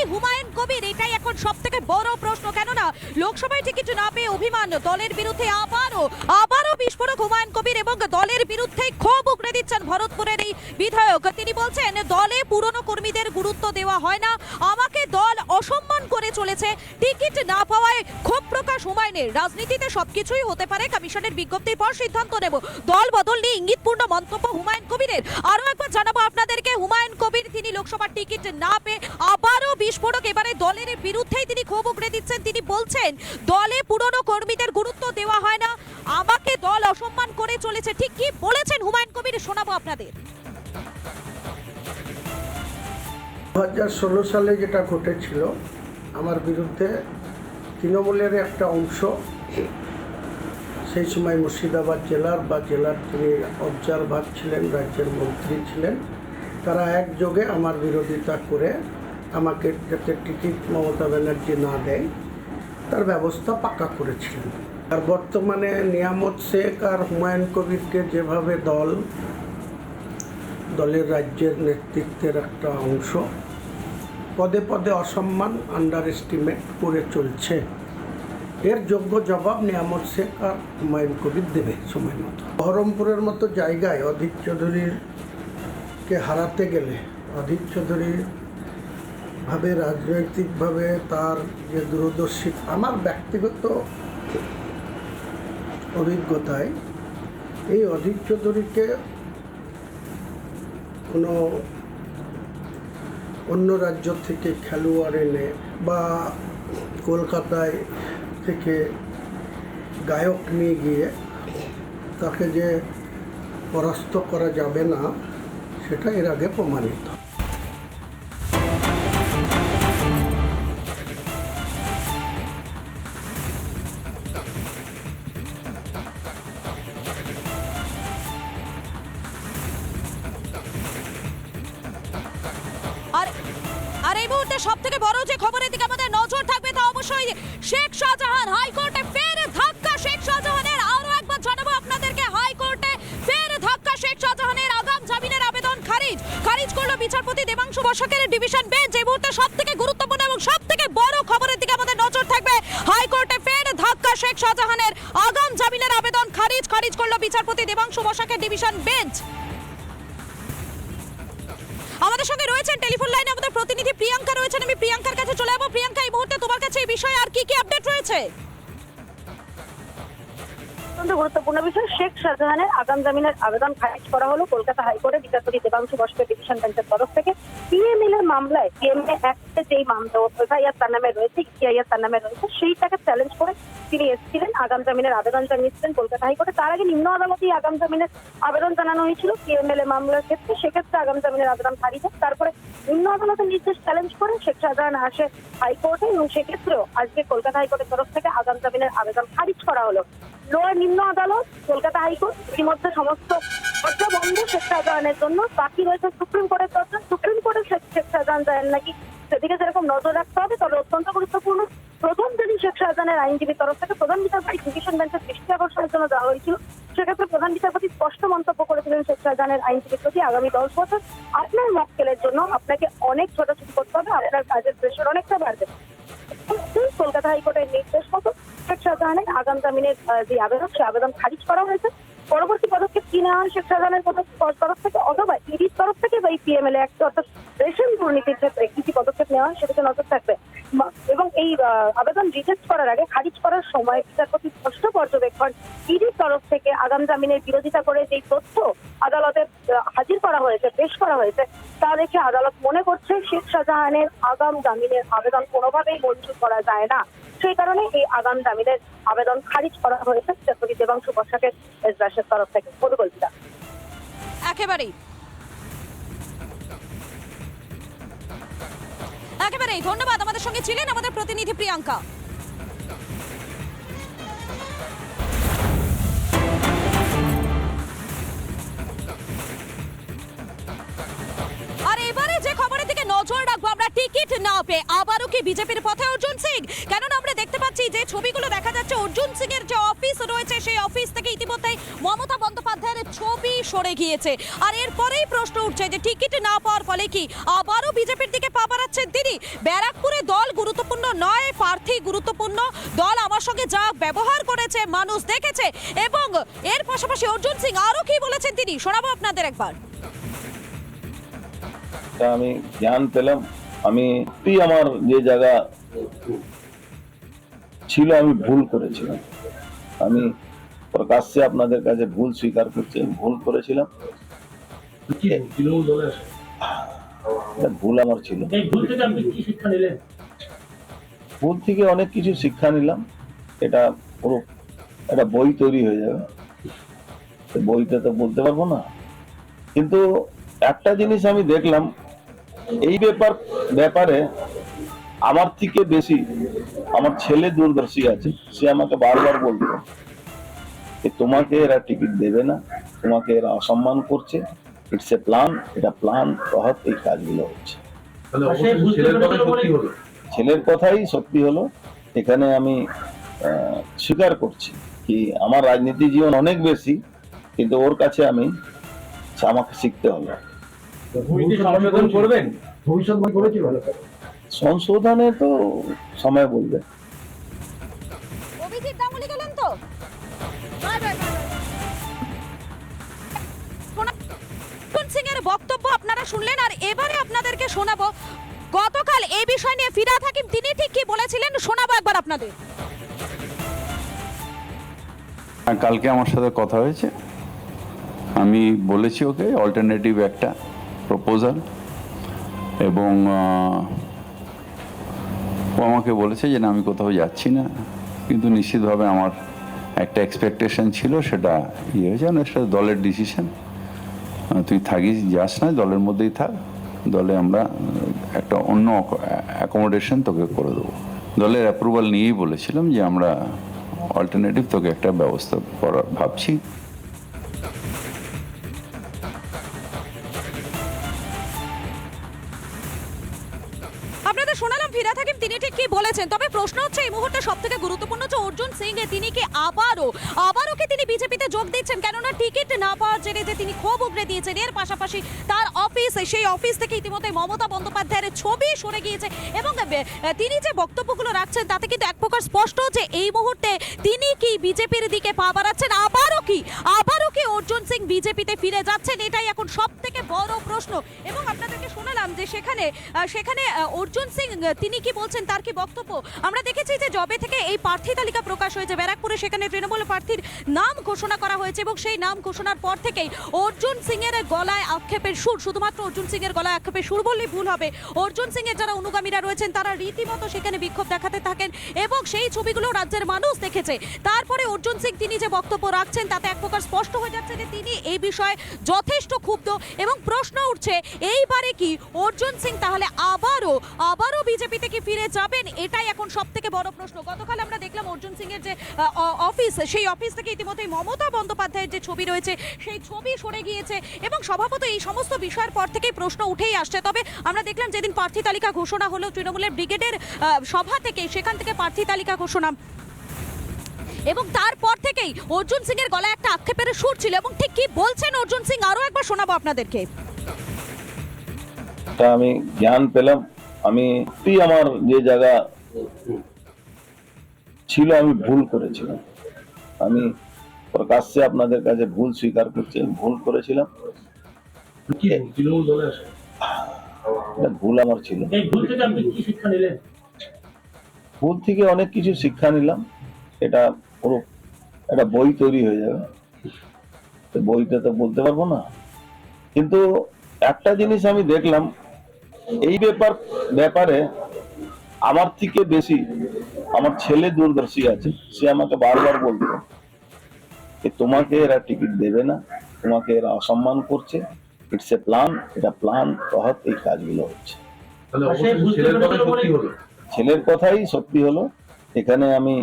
এই হুমায়ুন কবির, এটাই এখন সব থেকে বড় প্রশ্ন। কেননা, লোকসভায় টিকিট না পেয়ে অভিমান, দলের বিরুদ্ধে আবারও আবারও বিস্ফোরক হুমায়ুন কবির এবং দলের বিরুদ্ধে ক্ষোভ উগড়ে দিচ্ছেন ভরতপুরের এই বিধায়ক। তিনি বলছেন, দলে পুরনো কর্মীদের গুরুত্ব দেওয়া হয় না। আমাকে দল অসম্মান করে চলেছে। টিকিট না পাওয়ায় ক্ষোভ প্রকাশ হুমায়ুনের। রাজনীতিতে সবকিছুই হতে পারে, কমিশনের বিজ্ঞপ্তির পর সিদ্ধান্ত নেব। দল বদল নিয়ে ইঙ্গিতপূর্ণ মন্তব্য হুমায়ুন কবিরের। আরও একবার জানাব আপনাদেরকে, হুমায়ুন কবির, তিনি লোকসভার টিকিট না পেয়ে আবারও বিস্ফোরক। এবারে দলের বিরুদ্ধেই তিনি ক্ষোভ উগড়ে দিচ্ছেন। তিনি বলছেন, দলে পুরনো কর্মীদের গুরুত্ব দেওয়া হয় না। আমাকে দল অসম্মান করে চলেছে। ঠিক কি বলেছেন হুমায়ুন কবির? শোনাবো আপনাদের। দু সালে যেটা ঘটেছিল, আমার বিরুদ্ধে তৃণমূলের একটা অংশ, সেই সময় মুর্শিদাবাদ জেলার বা জেলার তিনি অবজারভার ছিলেন, রাজ্যের মন্ত্রী ছিলেন, তারা একযোগে আমার বিরোধিতা করে আমাকে যাতে টিকিট মমতা ব্যানার্জি না দেয়, তার ব্যবস্থা পাকা করেছিলেন। আর বর্তমানে নিয়ামত শেখ আর হুমায়ুন কবিরকে যেভাবে দল, দলের রাজ্যের নেতৃত্বের একটা অংশ, পদে পদে অসম্মান আন্ডার এস্টিমেট করে চলছে। এর যোগ্য জবাব নিয়ামত শেখ আর হুমায়ুন কবির দেবে সময় মতো। বহরমপুরের মতো জায়গায় অধীর চৌধুরীকে হারাতে গেলে, অধীর চৌধুরীর ভাবে, রাজনৈতিকভাবে তার যে দূরদর্শী, আমার ব্যক্তিগত অভিজ্ঞতায় এই অধীর চৌধুরীকে কোনো অন্য রাজ্য থেকে খেলোয়াড় এনে বা কলকাতায় থেকে গায়ক নিয়ে গিয়ে তাকে যে পরাস্ত করা যাবে না, সেটা এর আগে প্রমাণিত। থাকবে শেখ শাহজাহান হাইকোর্টে ফের ধাক্কা। শেখ শাহজাহানের আরও একবার জানাব আপনাদেরকে, হাইকোর্টে ফের ধাক্কা। শেখ শাহজাহানের আগাম জামিনের আবেদন খারিজ। খারিজ করল বিচারপতি দেবাংশু বসাকের ডিভিশন বেঞ্চ। এই মুহূর্তে সব থেকে গুরুত্বপূর্ণ এবং সব থেকে বড় খবরের দিকে আমাদের নজর থাকবে হাইকোর্টে ফের ধাক্কা। শেখ শাহজাহানের আগাম জামিনের আবেদন খারিজ। খারিজ করল বিচারপতি দেবাংশু বসাকের ডিভিশন বেঞ্চ। আমাদের সঙ্গে রয়েছেন টেলিফোন লাইনে আমাদের প্রতিনিধি প্রিয়াঙ্কা রয়েছেন। আমি প্রিয়াঙ্কার কাছে চলে যাব। প্রিয়াঙ্কা, এই মুহূর্তে তোমার কাছে এই বিষয়ে আর কি কি আপডেট রয়েছে? অত্যন্ত গুরুত্বপূর্ণ বিষয়। শেখ শাহজাহানের আগাম জামিনের আবেদন খারিজ করা হলো কলকাতা হাইকোর্টে। বিচারপতি দেবাংশু বসকের ডিভিশন বেঞ্চের তরফ থেকে। পিএমএল এর মামলায় পিএমএ অ্যাক্টে যেই মামলা তার নামে রয়েছে ইসিআইআর তার নামে রয়েছে, সেইটাকে চ্যালেঞ্জ করে তিনি এসেছিলেন, আগাম জামিনের আবেদন জানিয়েছিলেন কলকাতা হাইকোর্টে। তার আগে নিম্ন আদালতে আগাম জামিনের আবেদন জানানো হয়েছিল পিএমএল এ মামলার ক্ষেত্রে। সেক্ষেত্রে আগাম জামিনের আবেদন খারিজ হয়। তারপরে নিম্ন আদালতের নির্দেশ চ্যালেঞ্জ করে শেখ শাহজাহান আসে হাইকোর্টে এবং সেক্ষেত্রেও আজকে কলকাতা হাইকোর্টের তরফ থেকে আগাম জামিনের আবেদন খারিজ করা হলো। লোয়ার নিম্ন আদালত, কলকাতা হাইকোর্ট ইতিমধ্যে সমস্ত দরজা বন্ধ শেখ জন্য বাকি রয়েছে সুপ্রিম কোর্টের দরজা সুপ্রিম কোর্টের শেখ শাহজাহান নাকি? সেদিকে যেরকম নজর রাখতে হবে। তবে অত্যন্ত গুরুত্বপূর্ণ, প্রথম দিনই শেখ শাহজাহানের আইনজীবীর তরফ থেকে প্রধান বিচারপতি ডিভিশন বেঞ্চের দৃষ্টি আকর্ষণের জন্য দেওয়া হয়েছিল। সেক্ষেত্রে প্রধান বিচারপতি স্পষ্ট মন্তব্য করেছিলেন শেখ আইনজীবীর প্রতি আগামী দশ বছর। আপনার মক্কেলের জন্য আপনাকে অনেক ছোটাছুটি করতে হবে। আপনার কাজের প্রেশার অনেকটা বাড়বে। কলকাতা হাইকোর্টের মতো আগাম জামিনের যে আবেদন সে আবেদন খারিজ করা হয়েছে। পরবর্তী পদক্ষেপ কি নেওয়া হয় শেখ শাহজাহানের তরফ থেকে অথবা ইডির তরফ থেকে বা এই পিএমএল অ্যাক্ট অর্থাৎ রেশন দুর্নীতির ক্ষেত্রে কি কি পদক্ষেপ নেওয়া হয় সেদিকে নজর থাকবে। এবং এই আবেদন রিজেক্ট করার আগে খারিজ করার সময় বিচারপতি স্পষ্ট পর্যবেক্ষণ ইডির তরফ থেকে আগাম জামিনের বিরোধিতা করে যেই তথ্য আদালতে হাজির করা হয়েছে, পেশ করা হয়েছে, তা দেখে আদালত মনে করছে শেখ শাহজাহানের আগাম জামিনের আবেদন কোনোভাবেই মঞ্জুর করা যায় না। সেই কারণে এই আগাম জামিনের আবেদন খারিজ করা হয়েছে বিচারপতি দেবাংশু বসাকের এজলাসের তরফ থেকে পরিকল্পিতা। একেবারেই। একেবারেই। ধন্যবাদ আমাদের সঙ্গে ছিলেন আমাদের প্রতিনিধি প্রিয়াঙ্কা। টিকিট না পেয়ে আবারও কি বিজেপির পথে অর্জুন সিং? কেননা আমরা দেখতে পাচ্ছি যে ছবিগুলো দেখা যাচ্ছে, অর্জুন সিং এর যে অফিস রয়েছে, সেই অফিস থেকে ইতিমধ্যেই মমতা বন্দ্যোপাধ্যায়ের ছবি সরে গিয়েছে। আর এরপরেই প্রশ্ন উঠছে যে টিকিট না পাওয়ার ফলে কি আবারও বিজেপির দিকে পা বাড়াচ্ছেন তিনি? ব্যারাকপুরে দল গুরুত্বপূর্ণ নয়, প্রার্থী গুরুত্বপূর্ণ। দল আমার সঙ্গে যা ব্যবহার করেছে, মানুষ দেখেছে। এবং এর পাশাপাশি অর্জুন সিং আরও কি বলেছেন তিনি? শোনাবো আপনাদের একবার। আমি জ্ঞান পেলাম। আমি তুই আমার যে জায়গা ছিল আমি ভুল করেছিলাম। আমি প্রকাশ্যে আপনাদের কাছে ভুল স্বীকার করছি ভুল করেছিলাম। ভুল আমার ছিল। ভুল থেকে অনেক কিছু শিক্ষা নিলাম। এটা পুরো একটা বই তৈরি হয়ে যাবে। তো বইটা তো বলতে পারব না। কিন্তু একটা জিনিস আমি দেখলাম এই ব্যাপার ব্যাপারে আমার থেকে বেশি আমার ছেলে দূরদর্শী আছে সে আমাকে বারবার বলতো যে তোমাকে এরা টিকিট দেবে না তোমাকে এরা অসম্মান করছে ইটস এ প্ল্যান এটা প্ল্যান তহত এই কাজগুলো হচ্ছে। ছেলের কথাই সত্যি হলো। এখানে আমি স্বীকার করছি কি আমার রাজনীতি জীবন অনেক বেশি কিন্তু ওর কাছে আমি আমাকে শিখতে হলো সংশোধন করবেন? ভবিষ্যৎবাণী করেছিল সংশোধনে তো সময় বলবে। অভিজিৎ গাঙ্গুলি গেলেন তো? সিং এর বক্তব্য আপনারা শুনলেন আর এবারে আপনাদেরকে শোনাবো। গতকাল এই বিষয় নিয়ে ফিরাদ হাকিম তিনি ঠিক কি বলেছিলেন শোনাবো একবার আপনাদের। কালকে আমার সাথে কথা হয়েছে। আমি বলেছি ওকে অল্টারনেটিভ একটা। প্রপোজাল এবং ও আমাকে বলেছে যে না, আমি কোথাও যাচ্ছি না। কিন্তু নিশ্চিতভাবে আমার একটা এক্সপেকটেশন ছিল, সেটা ইয়ে হয়েছে কারণ সেটা দলের ডিসিশন তুই থাকিস, যাস না, দলের মধ্যেই থাক। দলে আমরা একটা অন্য অ্যাকোমোডেশন তোকে করে দেবো। দলের অ্যাপ্রুভাল নিয়েই বলেছিলাম যে আমরা অল্টারনেটিভ তোকে একটা ব্যবস্থা করার, ভাবছি। আপনাদের থাকেন তিনি ঠিক কি বলেছেন? তবে প্রশ্ন হচ্ছে এই মুহূর্তে সব গুরুত্বপূর্ণ হচ্ছে অর্জুন সিং তিনি কি আবারও আবারও কি তিনি বিজেপিতে যোগ দিচ্ছেন? কেননা টিকিট না পাওয়ার জেরে যে তিনি ক্ষোভ উগড়ে দিয়েছেন, এর পাশাপাশি তার অফিস, সেই অফিস থেকে ইতিমধ্যে মমতা বন্দ্যোপাধ্যায়ের ছবি সরে গিয়েছে এবং তিনি যে বক্তব্যগুলো রাখছেন, তাতে কিন্তু এক প্রকার স্পষ্ট যে এই মুহূর্তে তিনি কি বিজেপির দিকে পা বাড়াচ্ছেন? আবারও কি আবারও কি অর্জুন সিং বিজেপিতে ফিরে যাচ্ছেন? এটাই এখন সব থেকে বড় প্রশ্ন। এবং আপনাদেরকে শোনালাম যে সেখানে সেখানে অর্জুন সিং, তিনি কি বলছেন, তার কি বক্তব্য? আমরা দেখেছি যে জবে থেকে এই প্রার্থী তালিকা প্রকাশ হয়েছে। ব্যারাকপুরে সেখানে তৃণমূল প্রার্থীর নাম ঘোষণা করা হয়েছে এবং সেই নাম ঘোষণার পর থেকেই অর্জুন সিং এর গলায় আক্ষেপের সুর, শুধুমাত্র অর্জুন সিং এর গলায় আক্ষেপের সুর বললেই ভুল হবে। অর্জুন সিং এর যারা অনুগামীরা রয়েছেন, তারা রীতিমতো সেখানে বিক্ষোভ দেখাতে থাকেন এবং সেই ছবিগুলো রাজ্যের মানুষ দেখেছে। তারপরে অর্জুন সিং তিনি যে বক্তব্য রাখছেন, তাতে এক প্রকার স্পষ্ট হয়ে যাচ্ছে যে তিনি এই বিষয়ে যথেষ্ট ক্ষুব্ধ এবং প্রশ্ন উঠছে, এইবারে কি অর্জুন সিং তাহলে আবারও আবারও বিজেপিতে কি ফিরে যাবেন? এটাই এখন সব থেকে বড় প্রশ্ন। গতকাল আমরা দেখলাম অর্জুন সিং এর যে অফিস, সেই অফিস থেকে ইতিমধ্যে মমতা বন্দ্যোপাধ্যায়ের যে ছবি রয়েছে, সেই ছবি সরে গিয়েছে এবং স্বভাবত এই সমস্ত বিষয়ের পর থেকেই প্রশ্ন উঠেই আসছে। তবে আমরা দেখলাম যেদিন প্রার্থী তালিকা ঘোষণা হলো, তৃণমূলের ব্রিগেডের সভা থেকে, সেখান থেকে প্রার্থী তালিকা ঘোষণা। এবং তারপর থেকেই অর্জুন সিং এর গলায় একটা আক্ষেপের সুর ছিল এবং ঠিক কি বলছেন অর্জুন সিং? আরও একবার শোনাবো আপনাদেরকে। আমি জ্ঞান পেলাম। আমি আমার যে জায়গা ছিল আমি ভুল করেছিলাম। আমি প্রকাশ্যে আপনাদের কাছে ভুল স্বীকার করছি ভুল করেছিলাম। ভুল? আমার ছিল। ভুল থেকে অনেক কিছু শিক্ষা নিলাম। এটা পুরো একটা বই তৈরি হয়ে যাবে। বইটা তো বলতে পারব না। কিন্তু একটা জিনিস আমি দেখলাম এই ব্যাপার ব্যাপারে আমার থেকে বেশি আমার ছেলে দূরদর্শী আছে সে আমাকে বারবার বলতো যে তোমাকে এরা টিকিট দেবে না তোমাকে এরা অসম্মান করছে ইটস এ প্ল্যান এটা প্ল্যান তহত এই কাজগুলো হচ্ছে। ছেলের কথাই সত্যি হলো। এখানে আমি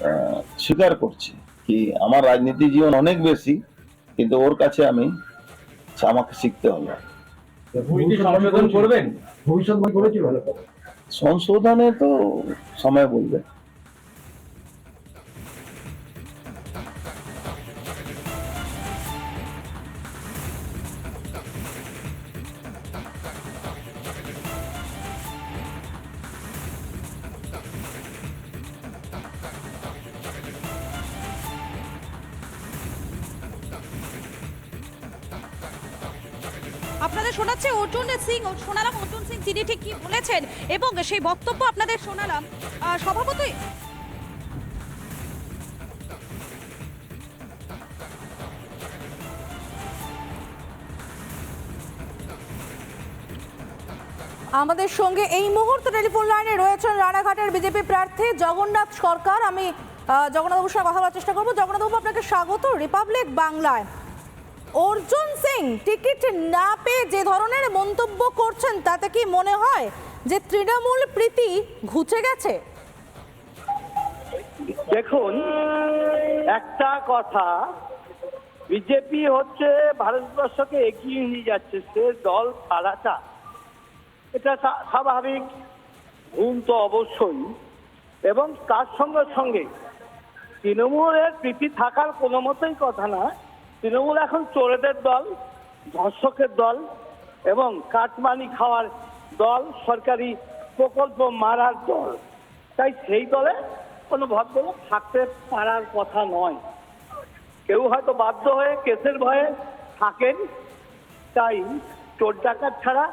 আহ, স্বীকার করছি কি আমার রাজনীতি জীবন অনেক বেশি কিন্তু ওর কাছে আমি আমাকে শিখতে হলো সংশোধন করবেন? ভবিষ্যৎবাণী করেছিল ভালো সংশোধনে তো সময় বলবে। আপনাদের শোনাচ্ছে অর্জুন সিং শোনালাম অর্জুন তিনি ঠিক কি বলেছেন এবং সেই বক্তব্য আপনাদের শোনালাম। স্বভাবতই আমাদের সঙ্গে এই মুহূর্তে টেলিফোন লাইনে রয়েছেন রানাঘাটের বিজেপি প্রার্থী জগন্নাথ সরকার। আমি জগন্নাথবাবুর সঙ্গে কথা বলার চেষ্টা করব। জগন্নাথবাবু, আপনাকে স্বাগত। রিপাবলিক বাংলায় অর্জুন সিং টিকিট না পেয়ে যে ধরনের মন্তব্য করছেন, তাতে কি মনে হয় যে তৃণমূল প্রীতি ঘুচে গেছে? দেখুন, একটা কথা, বিজেপি হচ্ছে ভারতবর্ষকে এগিয়ে নিয়ে যাচ্ছে, সে দল ছাড়াটা। এটা স্বাভাবিক, ভুল তো অবশ্যই। এবং তার সঙ্গে সঙ্গে, তৃণমূলের প্রীতি থাকার কোনো মতেই কথা না। তৃণমূল এখন চোরেদের দল। ধর্ষকের দল এবং কাটমানি খাওয়ার দল, সরকারি প্রকল্প মারার দল। তাই সেই দলে কোনো ভদ্রলোক থাকতে পারার কথা নয়। কেউ হয়তো বাধ্য হয়ে কেসের ভয়ে থাকেন। তাই চোর ডাকাত ছাড়া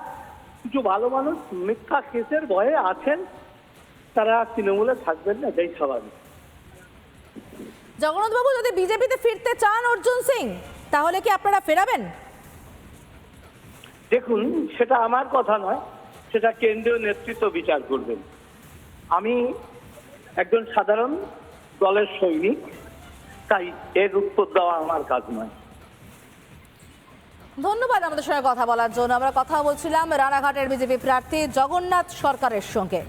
কিছু ভালো মানুষ মিথ্যা কেসের ভয়ে আছেন, তারা তৃণমূলে থাকবেন না এটাই স্বাভাবিক। জগন্নাথবাবু, যদি বিজেপিতে ফিরতে চান অর্জুন সিং, তাহলে কি আপনারা ফেরাবেন? দেখুন, সেটা আমার কথা নয়, সেটা কেন্দ্রীয় নেতৃত্ব বিচার করবেন। আমি একজন সাধারণ দলের সৈনিক, তাই এর উত্তর দেওয়া আমার কাজ নয়। ধন্যবাদ আমাদের সঙ্গে কথা বলার জন্য। আমরা কথা বলছিলাম রানাঘাটের বিজেপি প্রার্থী জগন্নাথ সরকারের সঙ্গে।